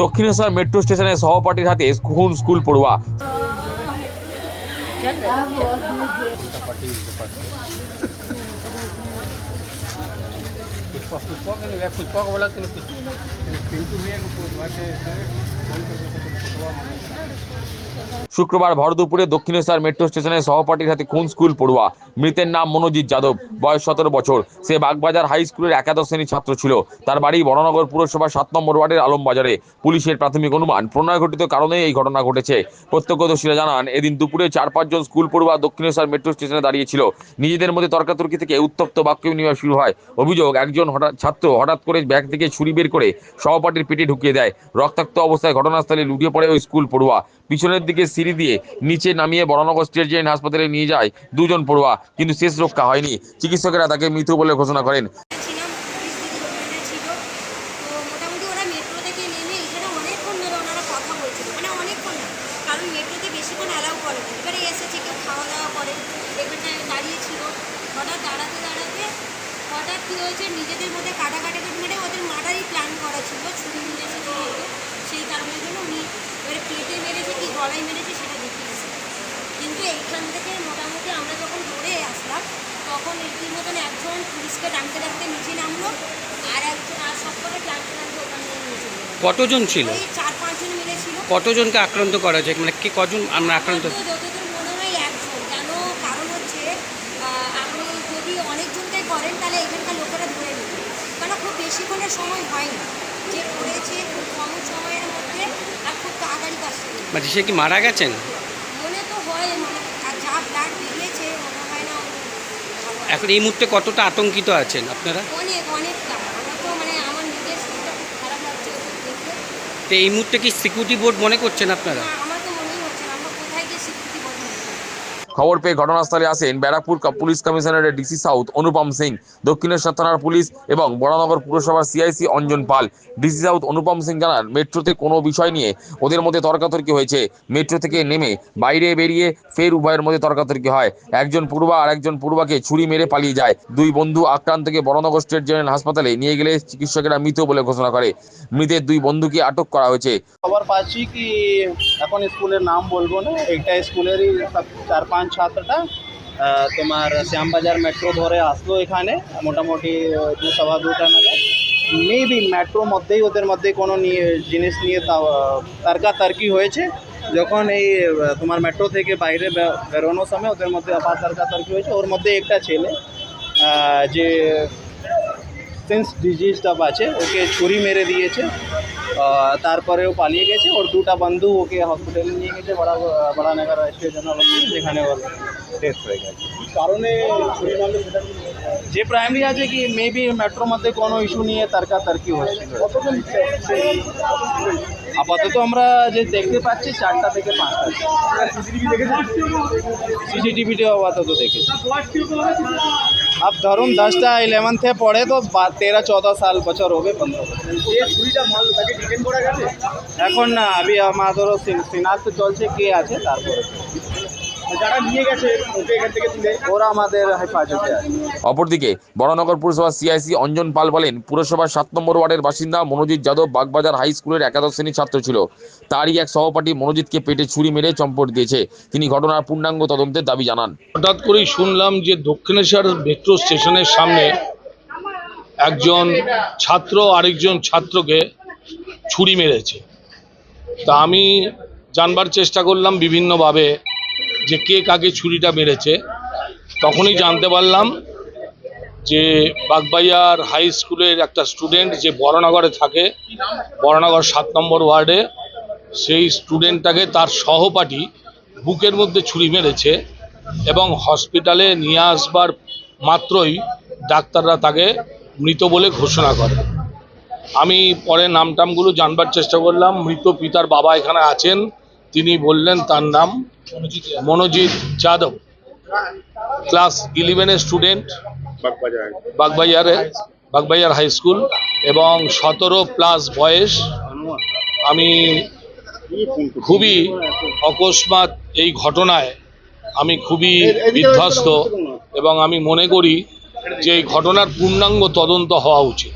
Dakshineswar metro স্টেশনে সহপাঠীর হাতে খুন স্কুল পড়ুয়া पुष्पा पुष्पा के लिए पुष्पा को बोला শুক্রবার ভর দুপুরে দক্ষিণেশ্বর মেট্রো স্টেশনে সহপাঠীর হাতে খুন স্কুল পড়ুয়া। মৃতের নাম মনোজিৎ যাদব, বয়স সতেরো বছর। সে বাগবাজার হাই স্কুলের একাদশ শ্রেণির ছাত্র ছিল। তার বাড়ি বড়নগর পুরসভার সাত নম্বর ওয়ার্ডের আলমবাজারে। পুলিশের প্রাথমিক অনুমান। প্রণয় ঘটিত কারণে এই ঘটনা ঘটেছে। প্রত্যক্ষদর্শীরা জানান, এদিন দুপুরে চার পাঁচজন স্কুল পড়ুয়া দক্ষিণেশ্বর মেট্রো স্টেশনে দাঁড়িয়েছিল। নিজেদের মধ্যে তর্কাতর্কি থেকে উত্তপ্ত বাক্য বিনিময় শুরু হয়। অভিযোগ, একজন হঠাৎ ছাত্র হঠাৎ করে ব্যাগ থেকে ছুরি বের করে সহপাঠীর পেটে ঢুকিয়ে দেয়। রক্তাক্ত অবস্থায় ঘটনাস্থলে লুটিয়ে পড়ে ওই স্কুল পড়ুয়া। পিছনের দিকে সিঁড়ি দিয়ে নিচে নামিয়ে বড়নগর স্টেট জেন হাসপাতালে নিয়ে যায় দুজন পড়ুয়া, কিন্তু শেষ রক্ষা হয়নি। চিকিৎসকেরা তাকে মৃত বলে ঘোষণা করেন। মানে হঠাৎ কী হয়েছে, নিজেদের মধ্যে মানে ওদের প্ল্যান করা ছিল সেই কারণের জন্য উনি এবারে পেটে মেরেছে কি গলায় মেরেছে সেটা দেখিয়েছে কিন্তু এইখান থেকে মোটামুটি আমরা যখন দৌড়ে আসলাম তখন এটির মতন একজন পুলিশকে ডাকতে ডাকতে নিচে নামলো আর একজন আর সব করে টানতে টানতে ওখান থেকে নিচে গেলো। কতজন ছিল? ওই চার পাঁচজন মিলে ছিল। কতজনকে আক্রান্ত করা যায় মানে কি কজন আমরা আক্রান্ত? যতদূর মনে হয় একজন। কেন? কারণ হচ্ছে আহ, আপনি যদি অনেকজনকে করেন তাহলে এখানকার লোকেরা ধরে নেবে। কারণ খুব বেশিক্ষণের সময় হয়নি। যে করেছে খুব কম সময়ের মধ্যে আর খুব তাড়াতাড়ি কাজটা করেছে। মানে সে কি মারা গেছেন মনে তো হয় মানে আর যা ব্লাড বেরিয়েছে মনে হয় না উনি ভালো আছে। এখন এই মুহূর্তে কতটা আতঙ্কিত আছেন আপনারা? অনেক অনেকটা আমার তো মানে আমার নিজের শরীরটা খুব খারাপ লাগছে ওদের দেখে তো এই মুহূর্তে কি সিকিউরিটি বোর্ড মনে করছেন আপনারা? আমার তো মনেই হচ্ছে না। আমরা কোথায় গিয়ে বদল খবর পেয়ে ঘটনাস্থলে আসেন ব্যারাকপুর পুলিশ কমিশনারের ডিসি সাউথ অনুপম সিং, দক্ষিণেশ্বর থানার পুলিশ এবং বড়নগর পুরসভার CIC Anjan Pal. DC south Anupam Singh জানান, মেট্রোতে কোনো বিষয় নিয়ে ওদের মধ্যে তর্কাতর্কি হয়েছে। মেট্রো থেকে নেমে বাইরে বেরিয়ে ফের উভয়ের মধ্যে তর্কাতর্কি হয়। একজন পূর্বা আর একজন পূর্বাকে ছুরি মেরে পালিয়ে যায়। দুই বন্ধু আক্রান্তকে বড়নগর স্টেট জেনারেল হাসপাতালে নিয়ে গেলে চিকিৎসকেরা মৃত বলে ঘোষণা করে। মৃতের দুই বন্ধুকে আটক করা হয়েছে। খবর পাচ্ছি কি এখন স্কুলের নাম বলব না? একটা স্কুলেরই চার পাঁচ ছাত্রটা তোমার শ্যামবাজার মেট্রো ধরে আসলো এখানে, মোটামুটি দু সবা দুটা নাগাদ। মেবি মেট্রো মধ্যেই, ওদের মধ্যে কোনো নিয়ে, জিনিস নিয়ে তর্কাতর্কি হয়েছে। যখন এই তোমার মেট্রো থেকে বাইরে বেরোনোর সময় ওদের মধ্যে আবার তর্কাতর্কি হয়েছে। ওর মধ্যে একটা ছেলে যে সেন্স ডিজিজটা আছে ওকে ছুরি মেরে দিয়েছে। আহ, তারপরে ও পালিয়ে গেছে। ওর দুটা বন্ধু ওকে হসপিটালে নিয়ে গেছে বড়া বড়ানগর স্টেশন যেখানে ওর ডেথ হয়ে গেছে। কারণে? যে প্রাইমারি আছে কি মেবি মেট্রোর মধ্যে কোনো ইস্যু নিয়ে তারকা তর্কাতর্কি হচ্ছিল। আপাতত আমরা যে দেখতে পাচ্ছি চারটা থেকে পাঁচটা। সিসিটিভিটিও আপাতত দেখেছি। अब धरुन दसटा इलेवंथे पढ़े तो बा- तेरह चौदह साल बचर হবে পনেরো এখন না আমি আমাদেরও সিনাক্ত চলছে কে আছে তারপরে যারা নিয়ে গেছে ওকে এখান থেকে তুলে। ওরা আমাদের হেফাজতে আছে। অপরদিকে বড়নগর পুরসভার সিআইসি অঞ্জন পাল বলেন পুরসভার সাত নম্বর ওয়ার্ডের বাসিন্দা মনোজিৎ যাদব বাগবাজার হাই স্কুলের একাদশ শ্রেণির ছাত্র ছিল। তারই এক সহপাঠী মনোজিৎকে পেটে ছুরি মেরে চম্পট দিয়েছে। তিনি ঘটনার পূর্ণাঙ্গ তদন্তের দাবি জানান। হঠাৎ করেই শুনলাম যে দক্ষিণেশ্বর মেট্রো স্টেশনের সামনে একজন ছাত্র আরেকজন ছাত্রকে ছুরি মেরেছে। তা আমি জানবার চেষ্টা করলাম বিভিন্নভাবে। যে কে কাকে ছুরিটা মেরেছে, তখনই জানতে পারলাম যে বাগবাইয়ার হাই স্কুলের একটা স্টুডেন্ট যে বড়নগরে থাকে, বড়নগর সাত নম্বর ওয়ার্ডে, সেই স্টুডেন্টটাকে তার সহপাঠী বুকের মধ্যে ছুরি মেরেছে এবং হসপিটালে নিয়ে আসবার মাত্রই ডাক্তাররা তাকে মৃত বলে ঘোষণা করে। আমি পরে নামটামগুলো জানবার চেষ্টা করলাম, মৃত পিতার বাবা এখানে আছেন, তিনি বললেন তার নাম মনোজিৎ যাদব। ক্লাস ইলেভেনের স্টুডেন্ট বাগবাজারে বাগবাজার হাই স্কুল এবং সতেরো প্লাস বয়স। আমি খুবই অকস্মাৎ এই ঘটনায় আমি খুবই বিধ্বস্ত এবং আমি মনে করি যে এই ঘটনার পূর্ণাঙ্গ তদন্ত হওয়া উচিত।